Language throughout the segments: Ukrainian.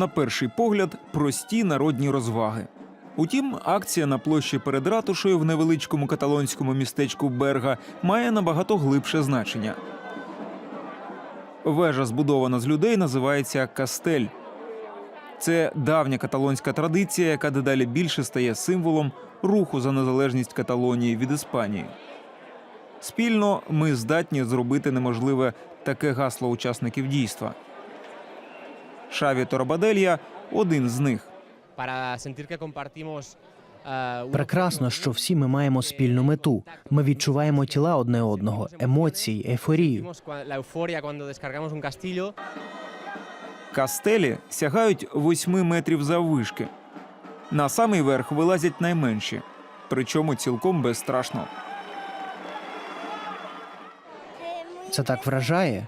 на перший погляд, прості народні розваги. Утім, акція на площі перед ратушею в невеличкому каталонському містечку Берга має набагато глибше значення. Вежа, збудована з людей, називається Кастель. Це давня каталонська традиція, яка дедалі більше стає символом руху за незалежність Каталонії від Іспанії. Спільно ми здатні зробити неможливе таке гасло учасників дійства. Шаві Торабаделья один з них. un Прекрасно, що всі ми маємо спільну мету. Ми відчуваємо тіла одне одного, емоції, ейфорію. Кастелі сягають 8 метрів заввишки. На самий верх вилазять найменші, причому цілком безстрашно. Це так вражає.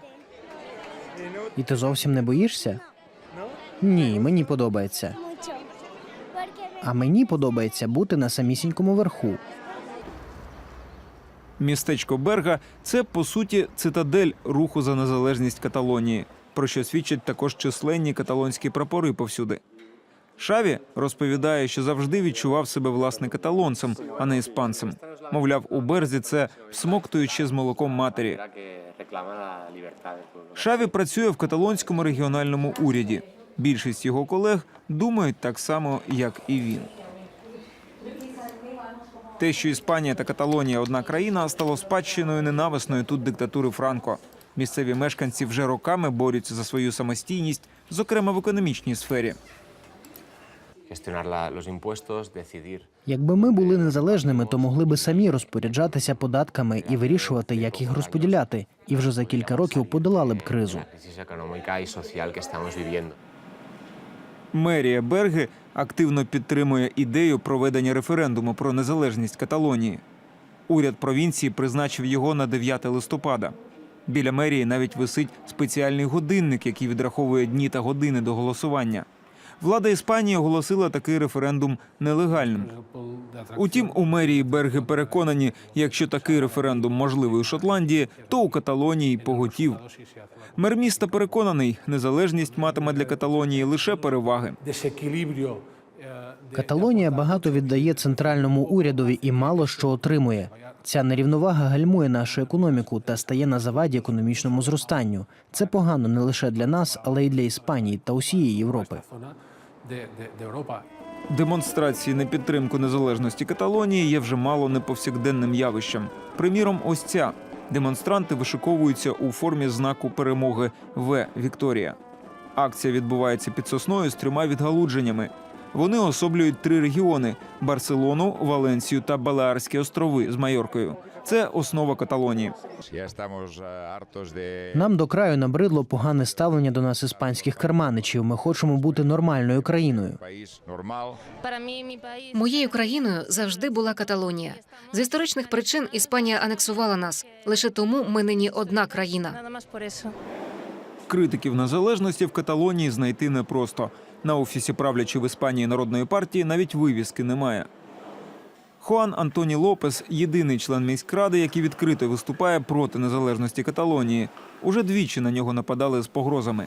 І ти зовсім не боїшся? Ні, мені подобається. А мені подобається бути на самісінькому верху. Містечко Берга це по суті цитадель руху за незалежність Каталонії, про що свідчать також численні каталонські прапори повсюди. Шаві розповідає, що завжди відчував себе власне каталонцем, а не іспанцем. Мовляв, у берзі це всмоктуючи з молоком матері. Шаві працює в каталонському регіональному уряді. Більшість його колег думають так само, як і він. Те, що Іспанія та Каталонія одна країна, стало спадщиною ненависної тут диктатури Франко. Місцеві мешканці вже роками борються за свою самостійність, зокрема в економічній сфері. Якби ми були незалежними, то могли би самі розпоряджатися податками і вирішувати, як їх розподіляти. І вже за кілька років подолали б кризу. Мерія Берги активно підтримує ідею проведення референдуму про незалежність Каталонії. Уряд провінції призначив його на 9 листопада. Біля мерії навіть висить спеціальний годинник, який відраховує дні та години до голосування. Влада Іспанії оголосила такий референдум нелегальним. Утім, у мерії Берги переконані, якщо такий референдум можливий у Шотландії, то у Каталонії поготів. Мер міста переконаний, незалежність матиме для Каталонії лише переваги. eh, Каталонія багато віддає центральному урядові і мало що отримує. Ця нерівновага гальмує нашу економіку та стає на заваді економічному зростанню. Це погано не лише для нас, але й для Іспанії та усієї Європи. Демонстрації на підтримку незалежності Каталонії є вже мало не повсякденним явищем. Приміром, ось ця демонстранти вишиковуються у формі знаку перемоги В Вікторія. Акція відбувається під сосною з трьома відгалудженнями. Вони особлюють три регіони: Барселону, Валенсію та Балеарські острови з Майоркою. Це основа Каталонії. Нам до краю набридло погане ставлення до нас іспанських керманичів. Ми хочемо бути нормальною країною. Моєю країною завжди була Каталонія. З історичних причин Іспанія анексувала нас. Лише тому ми нині одна країна. Критиків незалежності в Каталонії знайти непросто. На офісі правлячі в Іспанії народної партії навіть вивіски немає. Хуан Антоні Лопес єдиний член міськради, який відкрито виступає проти незалежності Каталонії. Уже двічі на нього нападали з погрозами.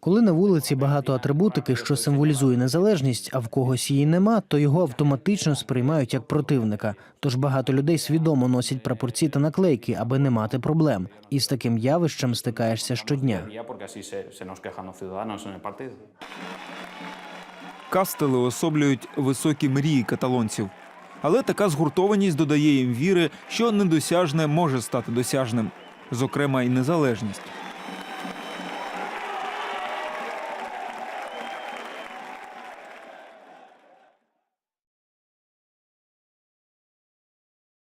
Коли на вулиці багато атрибутики, що символізує незалежність, а в когось її нема, то його автоматично сприймають як противника. Тож багато людей свідомо носять прапорці та наклейки, аби не мати проблем. І з таким явищем стикаєшся щодня. Кастели особлюють високі мрії каталонців. Але така згуртованість додає їм віри, що недосяжне може стати досяжним, зокрема, і незалежність.